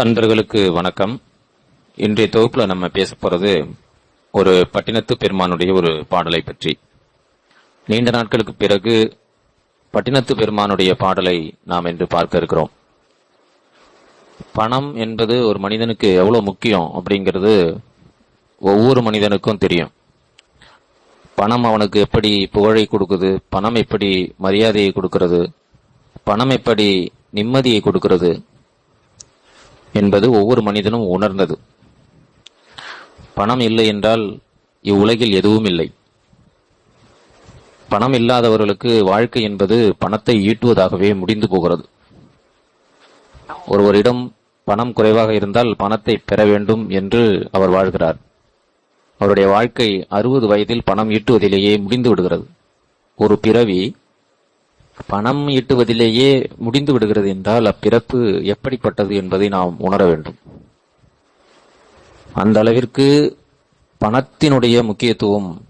அன்பர்களுக்கு வணக்கம். இன்றைய தொகுப்புல நம்ம பேச போறது ஒரு பட்டினத்து பெருமானுடைய ஒரு பாடலை பற்றி. நீண்ட நாட்களுக்கு பிறகு பட்டினத்து பெருமானுடைய பாடலை நாம் இன்று பார்க்க இருக்கிறோம். பணம் என்பது ஒரு மனிதனுக்கு எவ்வளவு முக்கியம் அப்படிங்கிறது ஒவ்வொரு மனிதனுக்கும் தெரியும். பணம் அவனுக்கு எப்படி புகழை கொடுக்குது பணம் எப்படி மரியாதையை கொடுக்கிறது பணம் எப்படி நிம்மதியை கொடுக்கிறது என்பது ஒவ்வொரு மனிதனும் உணர்ந்தது. பணம் இல்லை என்றால் இவ்வுலகில் எதுவும் இல்லை. பணம் இல்லாதவர்களுக்கு வாழ்க்கை என்பது பணத்தை ஈட்டுவதாகவே முடிந்து போகிறது. ஒருவரிடம் பணம் குறைவாக இருந்தால் பணத்தை பெற வேண்டும் என்று அவர் வாழ்கிறார். அவருடைய வாழ்க்கை அறுபது வயதில் பணம் ஈட்டுவதிலேயே முடிந்து விடுகிறது. ஒரு பிறவி பணம் ஈட்டுவதிலேயே முடிந்து விடுகிறது என்றால் அப்பிறப்பு எப்படிப்பட்டது என்பதை நாம் உணர வேண்டும். அந்த அளவிற்கு பணத்தினுடைய முக்கியத்துவம்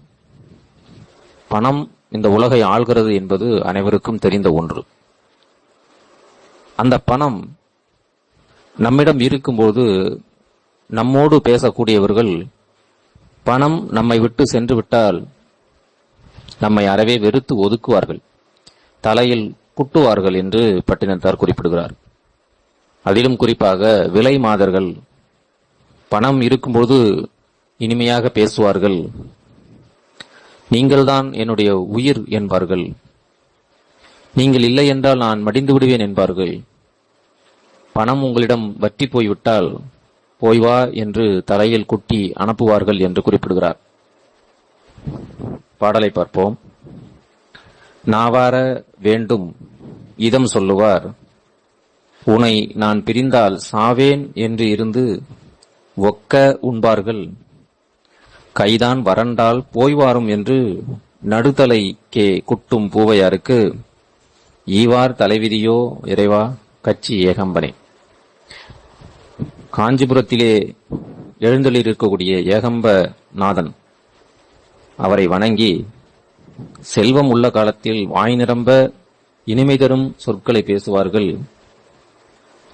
பணம் இந்த உலகை ஆள்கிறது என்பது அனைவருக்கும் தெரிந்த ஒன்று. அந்த பணம் நம்மிடம் இருக்கும்போது நம்மோடு பேசக்கூடியவர்கள் பணம் நம்மை விட்டு சென்று விட்டால் நம்மை அறவே வெறுத்து ஒதுக்குவார்கள். தலையில் குட்டுவார்கள் என்று பட்டினத்தார் குறிப்பிடுகிறார். அதிலும் குறிப்பாக விலை மாதர்கள் பணம் இருக்கும்போது இனிமையாக பேசுவார்கள். நீங்கள்தான் என்னுடைய உயிர் என்பார்கள். நீங்கள் இல்லை என்றால் நான் மடிந்து விடுவேன் என்பார்கள். பணம் உங்களிடம் வற்றி போய்விட்டால் போய் வா என்று தலையில் குட்டி அனுப்புவார்கள் என்று குறிப்பிடுகிறார். பாடலை பார்ப்போம். நாவார வேண்டும். இதம் சொல்லுவார் உனை நான் பிரிந்தால் சாவேன் என்று இருந்து ஒக்க உண்பார்கள். கைதான் வறண்டால் போய்வாரும் என்று நடுதலைக்கே கே குட்டும் பூவையாருக்கு ஈவார் தலைவிதியோ இறைவா கட்சி ஏகம்பனே. காஞ்சிபுரத்திலே எழுந்தொழில் இருக்கக்கூடிய ஏகம்ப நாதன் அவரை வணங்கி செல்வம் உள்ள காலத்தில் வாய் நிரம்ப இனிமை தரும் சொற்களை பேசுவார்கள்.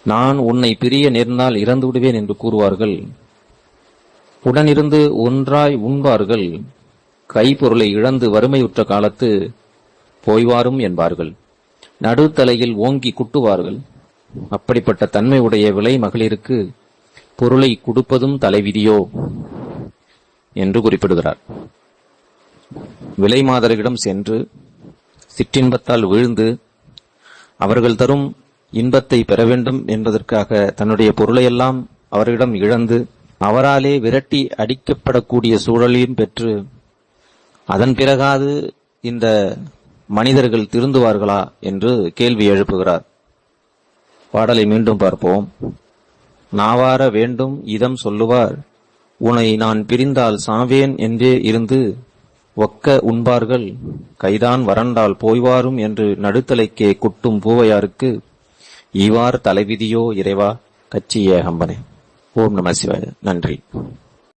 நான் உன்னை பிரிய நேர்ந்தால் இறந்து விடுவேன் என்று கூறுவார்கள். உடனிருந்து ஒன்றாய் உண்பார்கள். கைப்பொருளை இழந்து வறுமையுற்ற காலத்து போய்வாரும் என்பார்கள். நடுத்தலையில் ஓங்கி குட்டுவார்கள். அப்படிப்பட்ட தன்மை உடைய விலை மகளிருக்கு பொருளை கொடுப்பதும் தலைவிதியோ என்று குறிப்பிடுகிறார். விலை மாதர்களிடம் சென்று சிற்றின்பத்தால் வீழ்ந்து அவர்கள் தரும் இன்பத்தை பெற வேண்டும் என்பதற்காக தன்னுடைய பொருளையெல்லாம் அவர்களிடம் இழந்து அவராலே விரட்டி அடிக்கப்படக்கூடிய சூழலையும் பெற்று அதன் பிறகாது இந்த மனிதர்கள் திருந்துவார்களா என்று கேள்வி எழுப்புகிறார். பாடலை மீண்டும் பார்ப்போம். நாவார வேண்டும் இதம் சொல்லுவார் உனை நான் பிரிந்தால் சாவேன் என்றே இருந்து ஒக்க உண்பார்கள் கைதான் வறண்டால் போய்வாரும் என்று நடுத்தலைக்கே குட்டும் பூவையாருக்கு ஈவார் தலைவிதியோ இறைவா கச்சி ஏகம்பனே ஓம் நம சிவாய. நன்றி.